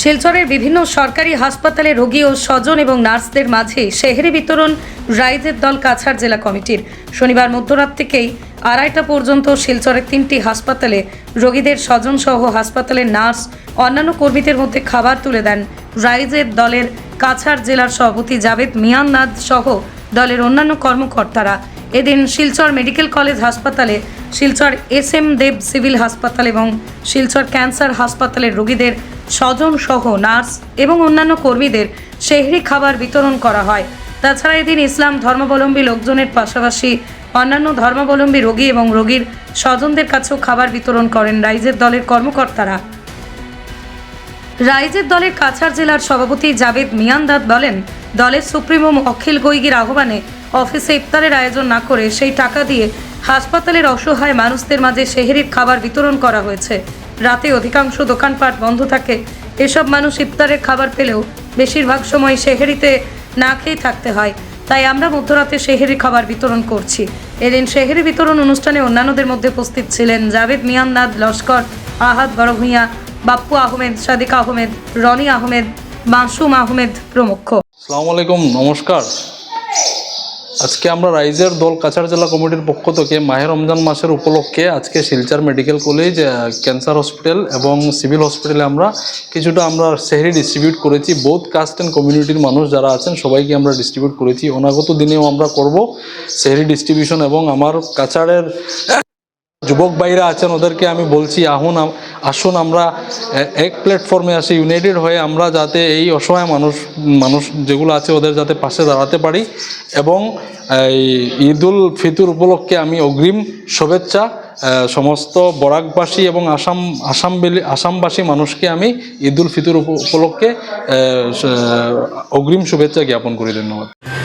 শিলচরের বিভিন্ন সরকারি হাসপাতালে রোগী ও স্বজন এবং নার্সদের মাঝে সেহেরি বিতরণ রাইজের দল কাছাড় জেলা কমিটির। শনিবার মধ্যরাত থেকেই আড়াইটা পর্যন্ত শিলচরের তিনটি হাসপাতালে রোগীদের স্বজন সহ হাসপাতালের নার্স, অন্যান্য কর্মীদের মধ্যে খাবার তুলে দেন রাইজের দলের কাছাড় জেলার সভাপতি জাভেদ মিয়াননাদ সহ দলের অন্যান্য কর্মকর্তারা। এদিন শিলচর মেডিকেল কলেজ হাসপাতালে Silchar S M Dev civil হাসপাতাল এবং শিলচর ক্যান্সার হাসপাতালের রোগীদের স্বজন সহ নার্স এবং অন্যান্য কর্মীদের শেহরি খাবার বিতরণ করা হয়। তাছাড়া এদিন ইসলাম ধর্মাবলম্বী লোকজনের পাশাপাশি অন্যান্য ধর্মাবলম্বী রোগী এবং রোগীর স্বজনদের কাছেও খাবার বিতরণ করেন রাইজের দলের কর্মকর্তারা। রাইজের দলের কাছাড় জেলার সভাপতি জাবেদ মিয়ানদাদ বলেন, দলের সুপ্রিমো অখিল গৈগির আহ্বানে অফিসে ইফতারের আয়োজন না করে সেই টাকা দিয়ে হাসপাতালের অসহায় মানুষদের মাঝে সেহেরির খাবার বিতরণ করা হয়েছে। রাতে অধিকাংশ দোকানপাট বন্ধ থাকে। এসব মানুষ ইফতারের খাবার পেলেও বেশিরভাগ সময় সেহেরিতে না খেয়ে থাকতে হয়। তাই আমরা মধ্যরাতে সেহেরি খাবার বিতরণ করছি। এদিন সেহেরি বিতরণ অনুষ্ঠানে অন্যান্যদের মধ্যে উপস্থিত ছিলেন জাভেদ মিয়াননাদ, লস্কর, আহাদ বড়ভূঁইয়া, বাপ্পু আহমেদ, সাদিক আহমেদ, রনি আহমেদ, মাসুম আহমেদ প্রমুখ। আসসালামু আলাইকুম, নমস্কার। আজকে আমরা রাইজের দল কাছাড় জেলা কমিটির পক্ষ থেকে মাহের রমজান মাসের উপলক্ষে আজকে Silchar medical college cancer hospital এবং সিভিল হসপিটালে আমরা কিছুটা আমরা সেহরি ডিস্ট্রিবিউট করেছি। বোথ কাস্ট অ্যান্ড কমিউনিটির মানুষ যারা আছেন, সবাইকে আমরা ডিস্ট্রিবিউট করেছি। অনাগত দিনেও আমরা করব সেহরি ডিস্ট্রিবিউশন এবং আমার কাছাড়ের যুবক ভাইরা আছেন, ওদেরকে আমি বলছি, আহুন আসুন আমরা এক প্ল্যাটফর্মে আসি ইউনাইটেড হয়ে আমরা যাতে এই অসহায় মানুষ মানুষ যেগুলো আছে ওদের যাতে পাশে দাঁড়াতে পারি এবং এই ঈদুল ফিতর উপলক্ষে আমি অগ্রিম শুভেচ্ছা সমস্ত বরাকবাসী এবং আসাম আসাম আসামবাসী মানুষকে আমি ঈদুল ফিতর উপ- উপলক্ষে অগ্রিম শুভেচ্ছা জ্ঞাপন করি, ধন্যবাদ।